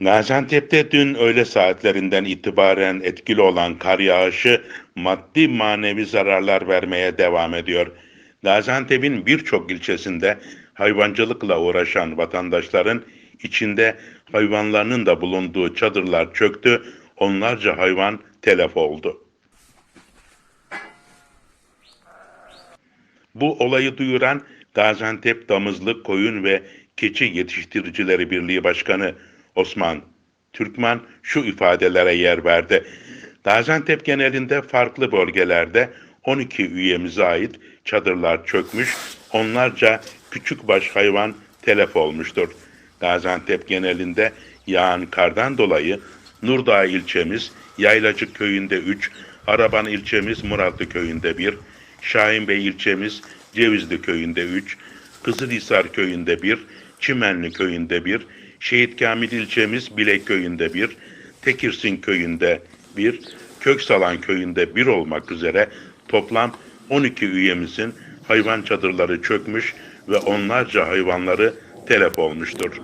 Gaziantep'te dün öğle saatlerinden itibaren etkili olan kar yağışı maddi manevi zararlar vermeye devam ediyor. Gaziantep'in birçok ilçesinde hayvancılıkla uğraşan vatandaşların içinde hayvanlarının da bulunduğu çadırlar çöktü, onlarca hayvan telef oldu. Bu olayı duyuran Gaziantep Damızlık Koyun ve Keçi Yetiştiricileri Birliği Başkanı Osman Türkman şu ifadelere yer verdi. Gaziantep genelinde farklı bölgelerde 12 üyemize ait çadırlar çökmüş, onlarca küçükbaş hayvan telef olmuştur. Gaziantep genelinde yağan kardan dolayı Nurdağ ilçemiz Yaylacık köyünde 3, Araban ilçemiz Muratlı köyünde 1, Şahinbey ilçemiz Cevizli köyünde 3, Kızılhisar köyünde 1, Çimenli köyünde 1, Şehit Kamil ilçemiz Bilek köyünde 1, Tekirsin köyünde 1, Köksalan köyünde 1 olmak üzere toplam 12 üyemizin hayvan çadırları çökmüş ve onlarca hayvanları telef olmuştur.